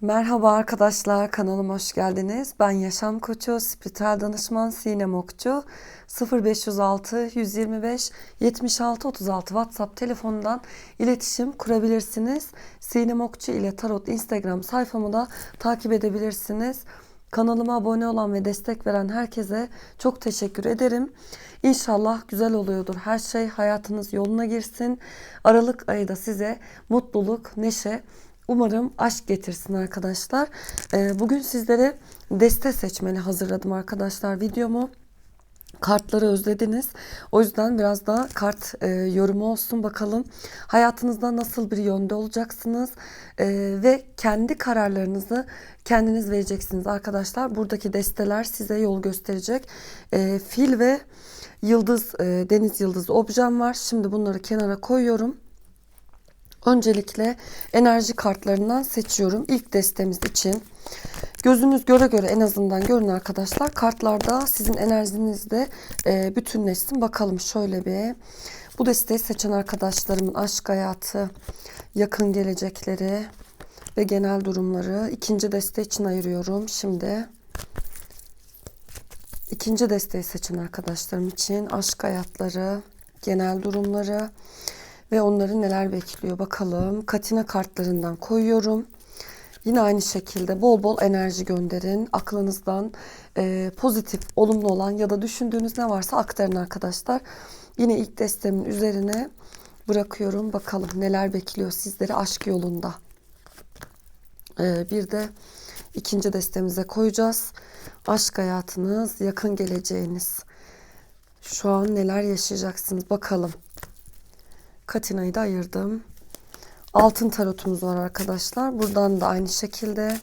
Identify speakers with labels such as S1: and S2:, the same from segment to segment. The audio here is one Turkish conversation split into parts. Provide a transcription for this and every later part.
S1: Merhaba arkadaşlar, kanalıma hoş geldiniz. Ben Yaşam Koçu, spiritüel danışman Sinem Okçu. 0506 125 76 36 WhatsApp telefonundan iletişim kurabilirsiniz. Sinem Okçu ile Tarot Instagram sayfamı da takip edebilirsiniz. Kanalıma abone olan ve destek veren herkese çok teşekkür ederim. İnşallah güzel oluyordur. Her şey hayatınız yoluna girsin. Aralık ayı da size mutluluk, neşe, Umarım aşk getirsin arkadaşlar. Ee, bugün sizlere deste seçmeni hazırladım arkadaşlar videomu. Kartları özlediniz. O yüzden biraz daha kart e, yorumu olsun bakalım. Hayatınızda nasıl bir yönde olacaksınız e, ve kendi kararlarınızı kendiniz vereceksiniz arkadaşlar. Buradaki desteler size yol gösterecek. E, fil ve yıldız, e, deniz yıldızı objem var. Şimdi bunları kenara koyuyorum. Öncelikle enerji kartlarından seçiyorum. İlk destemiz için. Gözünüz göre göre en azından görün arkadaşlar. Kartlarda sizin enerjinizde e, bütünleşsin. Bakalım şöyle bir. Bu desteği seçen arkadaşlarımın aşk hayatı, yakın gelecekleri ve genel durumları ikinci deste için ayırıyorum. Şimdi ikinci desteği seçen arkadaşlarım için aşk hayatları, genel durumları ve onları neler bekliyor bakalım. Katina kartlarından koyuyorum. Yine aynı şekilde bol bol enerji gönderin. Aklınızdan e, pozitif, olumlu olan ya da düşündüğünüz ne varsa aktarın arkadaşlar. Yine ilk destemin üzerine bırakıyorum. Bakalım neler bekliyor sizleri aşk yolunda. E, bir de ikinci destemize koyacağız. Aşk hayatınız, yakın geleceğiniz. Şu an neler yaşayacaksınız bakalım. Katina'yı da ayırdım. Altın tarotumuz var arkadaşlar. Buradan da aynı şekilde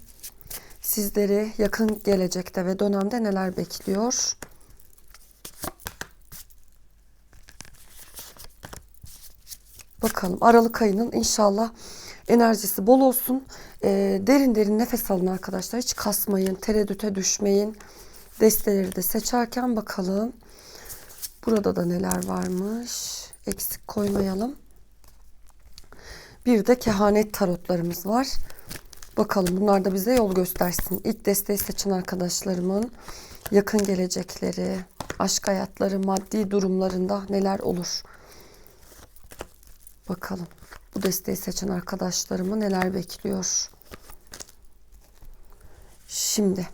S1: sizleri yakın gelecekte ve dönemde neler bekliyor? Bakalım Aralık ayının inşallah enerjisi bol olsun. Ee, derin derin nefes alın arkadaşlar. Hiç kasmayın, tereddüte düşmeyin. Desteleri de seçerken bakalım. Burada da neler varmış eksik koymayalım. Bir de kehanet tarotlarımız var. Bakalım bunlar da bize yol göstersin. İlk desteği seçen arkadaşlarımın yakın gelecekleri, aşk hayatları, maddi durumlarında neler olur? Bakalım. Bu desteği seçen arkadaşlarımı neler bekliyor? Şimdi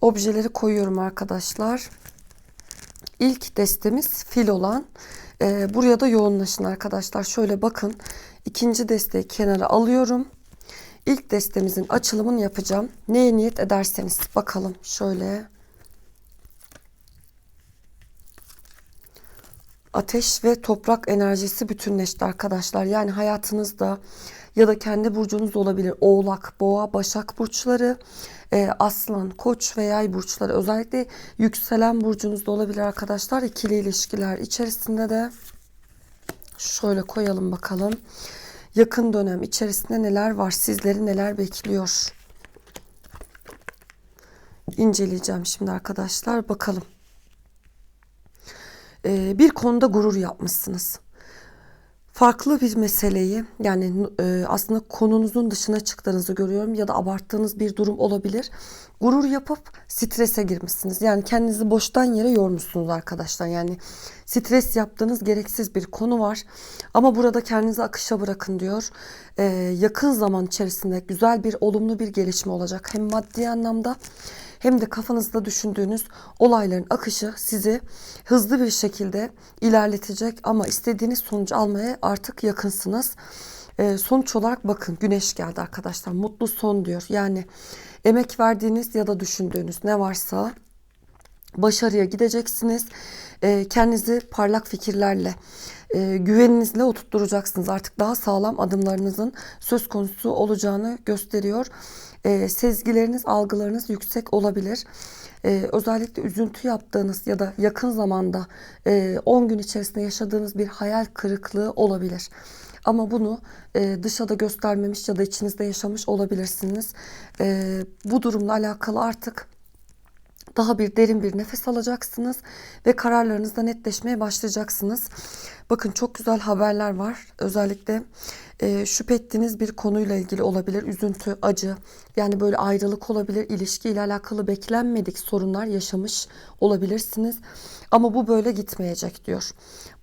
S1: objeleri koyuyorum arkadaşlar. İlk destemiz fil olan e, buraya da yoğunlaşın arkadaşlar. Şöyle bakın. İkinci desteği kenara alıyorum. İlk destemizin açılımını yapacağım. Neye niyet ederseniz. Bakalım şöyle. Ateş ve toprak enerjisi bütünleşti arkadaşlar. Yani hayatınızda ya da kendi burcunuz olabilir. Oğlak, boğa, başak burçları, e, aslan, koç ve yay burçları. Özellikle yükselen burcunuzda olabilir arkadaşlar. İkili ilişkiler içerisinde de şöyle koyalım bakalım. Yakın dönem içerisinde neler var? Sizleri neler bekliyor? İnceleyeceğim şimdi arkadaşlar. Bakalım. Ee, bir konuda gurur yapmışsınız farklı bir meseleyi yani e, aslında konunuzun dışına çıktığınızı görüyorum ya da abarttığınız bir durum olabilir. Gurur yapıp strese girmişsiniz. Yani kendinizi boştan yere yormuşsunuz arkadaşlar. Yani stres yaptığınız gereksiz bir konu var. Ama burada kendinizi akışa bırakın diyor. E, yakın zaman içerisinde güzel bir olumlu bir gelişme olacak. Hem maddi anlamda hem de kafanızda düşündüğünüz olayların akışı sizi hızlı bir şekilde ilerletecek ama istediğiniz sonucu almaya artık yakınsınız. Ee, sonuç olarak bakın güneş geldi arkadaşlar. Mutlu son diyor. Yani emek verdiğiniz ya da düşündüğünüz ne varsa başarıya gideceksiniz. Ee, kendinizi parlak fikirlerle, e, güveninizle oturtturacaksınız. Artık daha sağlam adımlarınızın söz konusu olacağını gösteriyor e, sezgileriniz, algılarınız yüksek olabilir. E, özellikle üzüntü yaptığınız ya da yakın zamanda e, 10 gün içerisinde yaşadığınız bir hayal kırıklığı olabilir. Ama bunu e, dışa göstermemiş ya da içinizde yaşamış olabilirsiniz. E, bu durumla alakalı artık daha bir derin bir nefes alacaksınız ve kararlarınızda netleşmeye başlayacaksınız. Bakın çok güzel haberler var. Özellikle e, şüphe bir konuyla ilgili olabilir. Üzüntü, acı yani böyle ayrılık olabilir. İlişkiyle alakalı beklenmedik sorunlar yaşamış olabilirsiniz. Ama bu böyle gitmeyecek diyor.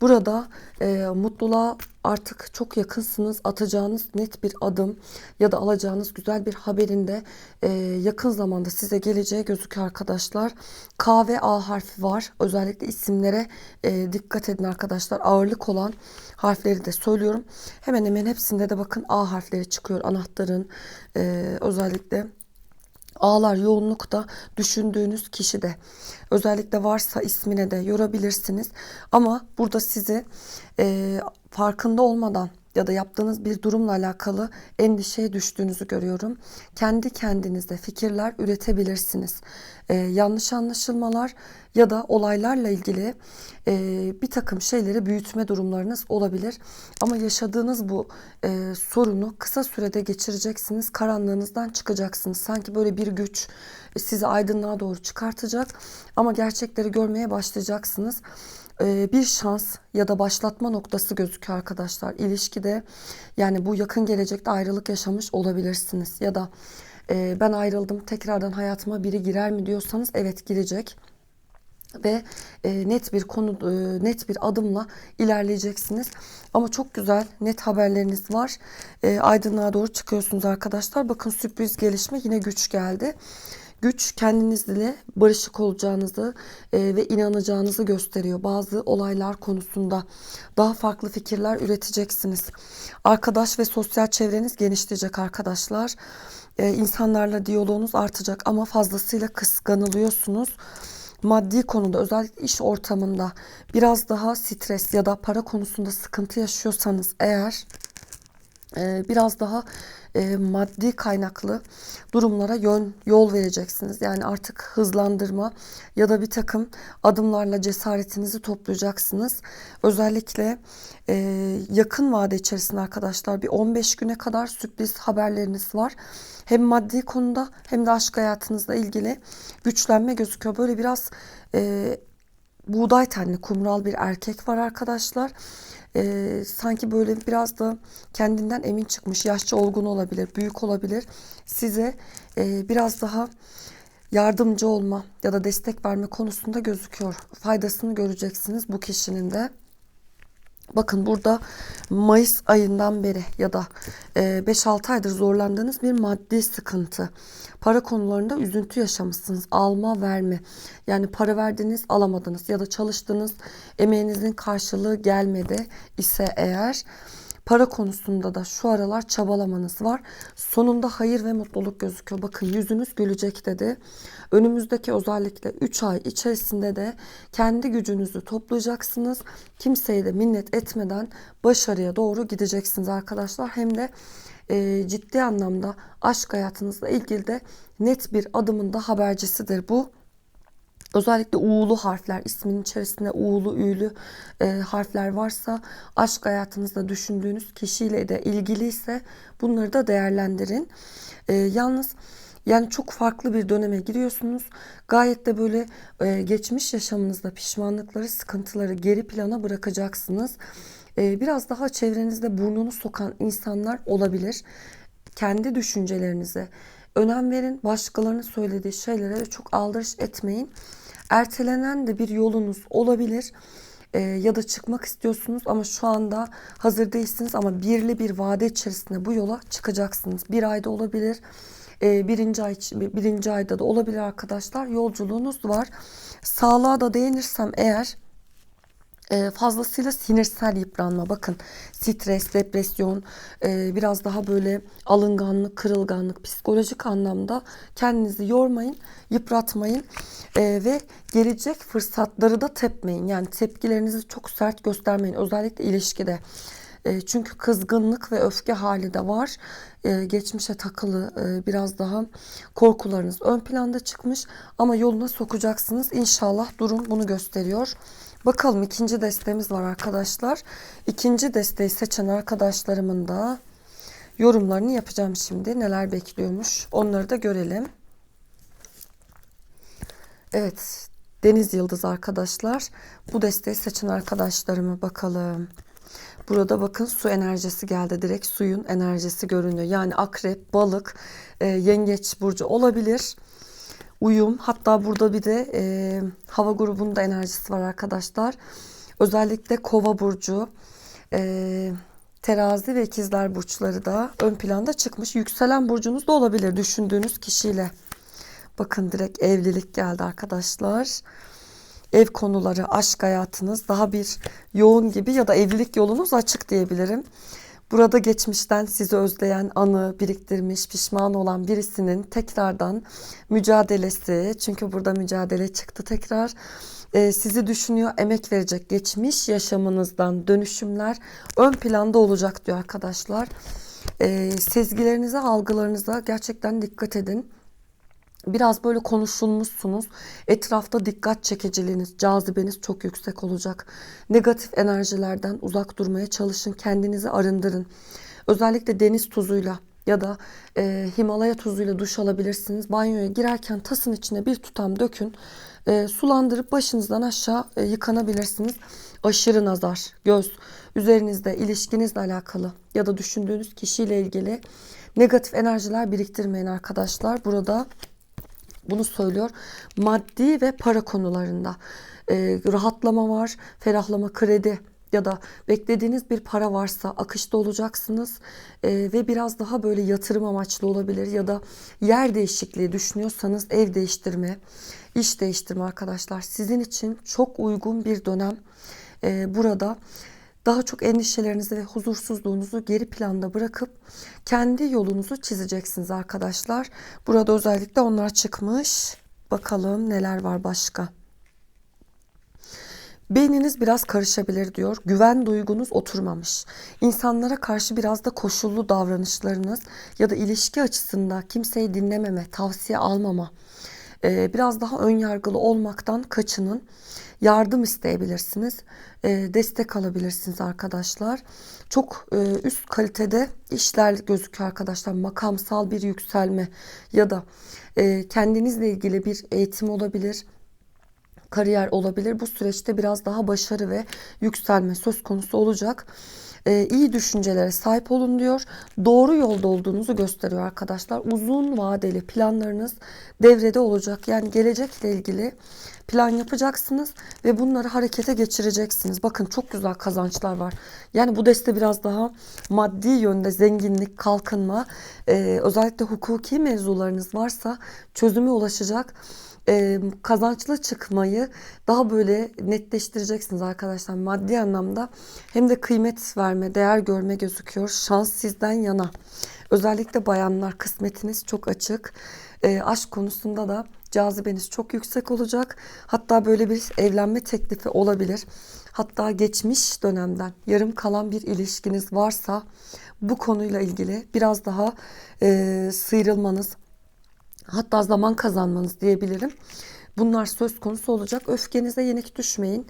S1: Burada e, mutluluğa artık çok yakınsınız. Atacağınız net bir adım ya da alacağınız güzel bir haberinde e, yakın zamanda size geleceği gözüküyor arkadaşlar. K ve A harfi var. Özellikle isimlere e, dikkat edin arkadaşlar. Ağırlık olan harfleri de söylüyorum. Hemen hemen hepsinde de bakın A harfleri çıkıyor. Anahtarın e, özellikle Ağlar yoğunlukta düşündüğünüz kişi de özellikle varsa ismine de yorabilirsiniz. Ama burada sizi e, farkında olmadan ya da yaptığınız bir durumla alakalı endişeye düştüğünüzü görüyorum. Kendi kendinize fikirler üretebilirsiniz. Ee, yanlış anlaşılmalar ya da olaylarla ilgili e, bir takım şeyleri büyütme durumlarınız olabilir. Ama yaşadığınız bu e, sorunu kısa sürede geçireceksiniz. Karanlığınızdan çıkacaksınız. Sanki böyle bir güç sizi aydınlığa doğru çıkartacak. Ama gerçekleri görmeye başlayacaksınız e, bir şans ya da başlatma noktası gözüküyor arkadaşlar. İlişkide yani bu yakın gelecekte ayrılık yaşamış olabilirsiniz ya da e, ben ayrıldım tekrardan hayatıma biri girer mi diyorsanız evet girecek ve e, net bir konu e, net bir adımla ilerleyeceksiniz. Ama çok güzel net haberleriniz var. E, aydınlığa doğru çıkıyorsunuz arkadaşlar. Bakın sürpriz gelişme yine güç geldi güç kendinizle barışık olacağınızı e, ve inanacağınızı gösteriyor. Bazı olaylar konusunda daha farklı fikirler üreteceksiniz. Arkadaş ve sosyal çevreniz genişleyecek arkadaşlar. E, insanlarla diyaloğunuz artacak ama fazlasıyla kıskanılıyorsunuz maddi konuda özellikle iş ortamında biraz daha stres ya da para konusunda sıkıntı yaşıyorsanız eğer biraz daha e, maddi kaynaklı durumlara yön yol vereceksiniz. Yani artık hızlandırma ya da bir takım adımlarla cesaretinizi toplayacaksınız. Özellikle e, yakın vade içerisinde arkadaşlar bir 15 güne kadar sürpriz haberleriniz var. Hem maddi konuda hem de aşk hayatınızla ilgili güçlenme gözüküyor. Böyle biraz e, buğday tenli kumral bir erkek var arkadaşlar e, sanki böyle biraz da kendinden emin çıkmış, yaşça olgun olabilir, büyük olabilir. Size e, biraz daha yardımcı olma ya da destek verme konusunda gözüküyor. Faydasını göreceksiniz bu kişinin de. Bakın burada Mayıs ayından beri ya da 5-6 e, aydır zorlandığınız bir maddi sıkıntı. Para konularında üzüntü yaşamışsınız. Alma verme. Yani para verdiniz alamadınız ya da çalıştığınız emeğinizin karşılığı gelmedi ise eğer Para konusunda da şu aralar çabalamanız var. Sonunda hayır ve mutluluk gözüküyor. Bakın yüzünüz gülecek dedi. Önümüzdeki özellikle 3 ay içerisinde de kendi gücünüzü toplayacaksınız. Kimseye de minnet etmeden başarıya doğru gideceksiniz arkadaşlar. Hem de e, ciddi anlamda aşk hayatınızla ilgili de net bir adımın da habercisidir bu. Özellikle uğulu harfler ismin içerisinde uğulu üylü e, harfler varsa aşk hayatınızda düşündüğünüz kişiyle de ilgiliyse bunları da değerlendirin. E, yalnız yani çok farklı bir döneme giriyorsunuz. Gayet de böyle e, geçmiş yaşamınızda pişmanlıkları, sıkıntıları geri plana bırakacaksınız. E, biraz daha çevrenizde burnunu sokan insanlar olabilir. Kendi düşüncelerinize önem verin. Başkalarının söylediği şeylere çok aldırış etmeyin. Ertelenen de bir yolunuz olabilir e, ya da çıkmak istiyorsunuz ama şu anda hazır değilsiniz ama birli bir vade içerisinde bu yola çıkacaksınız. Bir ayda olabilir, e, birinci, ay, birinci ayda da olabilir arkadaşlar. Yolculuğunuz var. Sağlığa da değinirsem eğer fazlasıyla sinirsel yıpranma bakın stres, depresyon, e, biraz daha böyle alınganlık, kırılganlık, psikolojik anlamda kendinizi yormayın, yıpratmayın e, ve gelecek fırsatları da tepmeyin. Yani tepkilerinizi çok sert göstermeyin özellikle ilişkide. Çünkü kızgınlık ve öfke hali de var. Geçmişe takılı biraz daha korkularınız ön planda çıkmış ama yoluna sokacaksınız. İnşallah durum bunu gösteriyor. Bakalım ikinci destemiz var arkadaşlar. İkinci desteği seçen arkadaşlarımın da yorumlarını yapacağım şimdi. Neler bekliyormuş onları da görelim. Evet Deniz Yıldız arkadaşlar. Bu desteği seçen arkadaşlarıma bakalım. Burada bakın su enerjisi geldi. Direkt suyun enerjisi görünüyor. Yani akrep, balık, e, yengeç burcu olabilir. Uyum. Hatta burada bir de e, hava grubunda enerjisi var arkadaşlar. Özellikle kova burcu, e, terazi ve ikizler burçları da ön planda çıkmış. Yükselen burcunuz da olabilir düşündüğünüz kişiyle. Bakın direkt evlilik geldi arkadaşlar. Ev konuları, aşk hayatınız daha bir yoğun gibi ya da evlilik yolunuz açık diyebilirim. Burada geçmişten sizi özleyen anı biriktirmiş, pişman olan birisinin tekrardan mücadelesi, çünkü burada mücadele çıktı tekrar, e, sizi düşünüyor, emek verecek geçmiş yaşamınızdan dönüşümler ön planda olacak diyor arkadaşlar. E, sezgilerinize, algılarınıza gerçekten dikkat edin. Biraz böyle konuşulmuşsunuz. Etrafta dikkat çekiciliğiniz, cazibeniz çok yüksek olacak. Negatif enerjilerden uzak durmaya çalışın. Kendinizi arındırın. Özellikle deniz tuzuyla ya da e, Himalaya tuzuyla duş alabilirsiniz. Banyoya girerken tasın içine bir tutam dökün. E, sulandırıp başınızdan aşağı e, yıkanabilirsiniz. Aşırı nazar, göz, üzerinizde ilişkinizle alakalı ya da düşündüğünüz kişiyle ilgili negatif enerjiler biriktirmeyin arkadaşlar. Burada bunu söylüyor. Maddi ve para konularında e, rahatlama var, ferahlama, kredi ya da beklediğiniz bir para varsa akışta olacaksınız e, ve biraz daha böyle yatırım amaçlı olabilir ya da yer değişikliği düşünüyorsanız ev değiştirme, iş değiştirme arkadaşlar sizin için çok uygun bir dönem e, burada daha çok endişelerinizi ve huzursuzluğunuzu geri planda bırakıp kendi yolunuzu çizeceksiniz arkadaşlar. Burada özellikle onlar çıkmış. Bakalım neler var başka. Beyniniz biraz karışabilir diyor. Güven duygunuz oturmamış. İnsanlara karşı biraz da koşullu davranışlarınız ya da ilişki açısında kimseyi dinlememe, tavsiye almama, biraz daha ön yargılı olmaktan kaçının. Yardım isteyebilirsiniz. E, destek alabilirsiniz arkadaşlar. Çok e, üst kalitede işler gözüküyor arkadaşlar. Makamsal bir yükselme ya da kendinizle ilgili bir eğitim olabilir kariyer olabilir. Bu süreçte biraz daha başarı ve yükselme söz konusu olacak. Ee, iyi düşüncelere sahip olun diyor. Doğru yolda olduğunuzu gösteriyor arkadaşlar. Uzun vadeli planlarınız devrede olacak. Yani gelecekle ilgili plan yapacaksınız ve bunları harekete geçireceksiniz. Bakın çok güzel kazançlar var. Yani bu deste biraz daha maddi yönde zenginlik, kalkınma, e, özellikle hukuki mevzularınız varsa çözüme ulaşacak e, kazançlı çıkmayı daha böyle netleştireceksiniz arkadaşlar maddi anlamda. Hem de kıymet verme değer görme gözüküyor şans sizden yana. Özellikle bayanlar kısmetiniz çok açık. E, aşk konusunda da cazibeniz çok yüksek olacak. Hatta böyle bir evlenme teklifi olabilir. Hatta geçmiş dönemden yarım kalan bir ilişkiniz varsa bu konuyla ilgili biraz daha e, sıyrılmanız hatta zaman kazanmanız diyebilirim. Bunlar söz konusu olacak. Öfkenize yenik düşmeyin.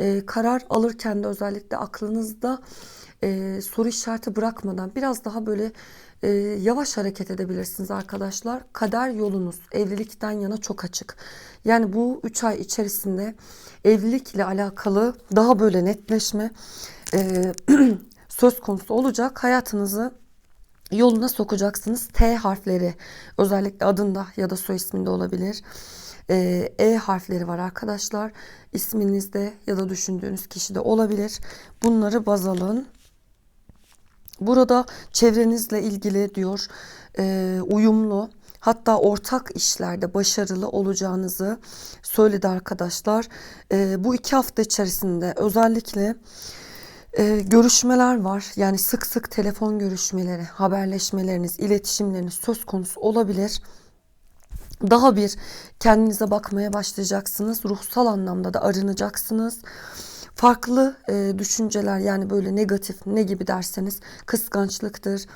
S1: Ee, karar alırken de özellikle aklınızda e, soru işareti bırakmadan biraz daha böyle e, yavaş hareket edebilirsiniz arkadaşlar. Kader yolunuz evlilikten yana çok açık. Yani bu 3 ay içerisinde evlilikle alakalı daha böyle netleşme e, söz konusu olacak. Hayatınızı yoluna sokacaksınız. T harfleri özellikle adında ya da soy isminde olabilir. Ee, e harfleri var arkadaşlar. İsminizde ya da düşündüğünüz kişide olabilir. Bunları baz alın. Burada çevrenizle ilgili diyor e, uyumlu hatta ortak işlerde başarılı olacağınızı söyledi arkadaşlar. E, bu iki hafta içerisinde özellikle ee, görüşmeler var. Yani sık sık telefon görüşmeleri, haberleşmeleriniz, iletişimleriniz söz konusu olabilir. Daha bir kendinize bakmaya başlayacaksınız. Ruhsal anlamda da arınacaksınız. Farklı e, düşünceler yani böyle negatif ne gibi derseniz kıskançlıktır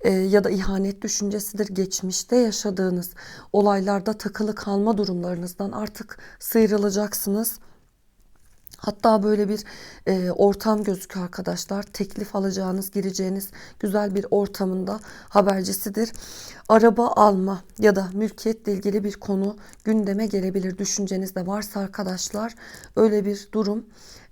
S1: e, ya da ihanet düşüncesidir. Geçmişte yaşadığınız olaylarda takılı kalma durumlarınızdan artık sıyrılacaksınız Hatta böyle bir e, ortam gözüküyor arkadaşlar. Teklif alacağınız, gireceğiniz güzel bir ortamında habercisidir. Araba alma ya da mülkiyetle ilgili bir konu gündeme gelebilir. Düşüncenizde varsa arkadaşlar öyle bir durum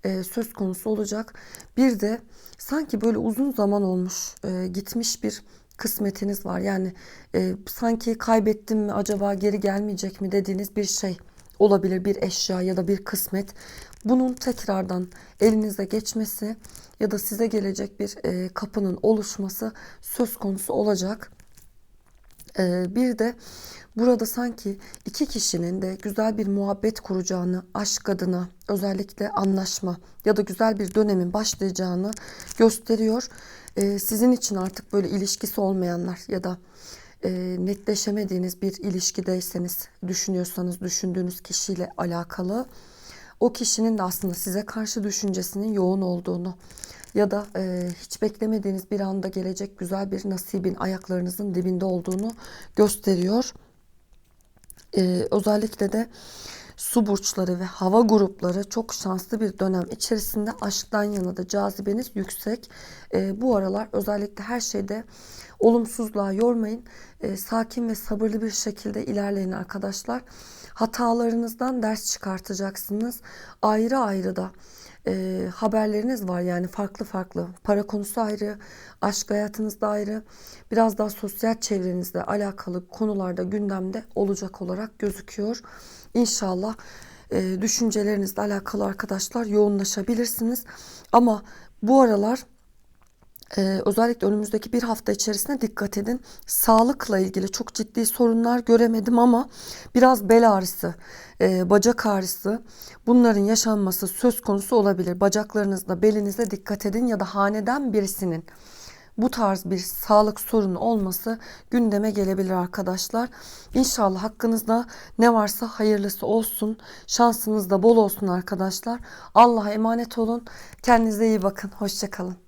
S1: e, söz konusu olacak. Bir de sanki böyle uzun zaman olmuş, e, gitmiş bir kısmetiniz var. Yani e, sanki kaybettim mi acaba geri gelmeyecek mi dediğiniz bir şey olabilir bir eşya ya da bir kısmet. Bunun tekrardan elinize geçmesi ya da size gelecek bir e, kapının oluşması söz konusu olacak. E, bir de burada sanki iki kişinin de güzel bir muhabbet kuracağını, aşk adına özellikle anlaşma ya da güzel bir dönemin başlayacağını gösteriyor. E, sizin için artık böyle ilişkisi olmayanlar ya da e, netleşemediğiniz bir ilişkideyseniz, düşünüyorsanız düşündüğünüz kişiyle alakalı o kişinin de aslında size karşı düşüncesinin yoğun olduğunu ya da e, hiç beklemediğiniz bir anda gelecek güzel bir nasibin ayaklarınızın dibinde olduğunu gösteriyor. E, özellikle de su burçları ve hava grupları çok şanslı bir dönem içerisinde aşktan yana da cazibeniz yüksek. E, bu aralar özellikle her şeyde olumsuzluğa yormayın. E, sakin ve sabırlı bir şekilde ilerleyin arkadaşlar. Hatalarınızdan ders çıkartacaksınız. Ayrı ayrı da e, haberleriniz var yani farklı farklı. Para konusu ayrı, aşk hayatınızda ayrı. Biraz daha sosyal çevrenizle alakalı konularda gündemde olacak olarak gözüküyor. İnşallah e, düşüncelerinizle alakalı arkadaşlar yoğunlaşabilirsiniz. Ama bu aralar ee, özellikle önümüzdeki bir hafta içerisinde dikkat edin. Sağlıkla ilgili çok ciddi sorunlar göremedim ama biraz bel ağrısı, e, bacak ağrısı bunların yaşanması söz konusu olabilir. Bacaklarınızda, belinizde dikkat edin ya da haneden birisinin bu tarz bir sağlık sorunu olması gündeme gelebilir arkadaşlar. İnşallah hakkınızda ne varsa hayırlısı olsun. Şansınız da bol olsun arkadaşlar. Allah'a emanet olun. Kendinize iyi bakın. Hoşçakalın.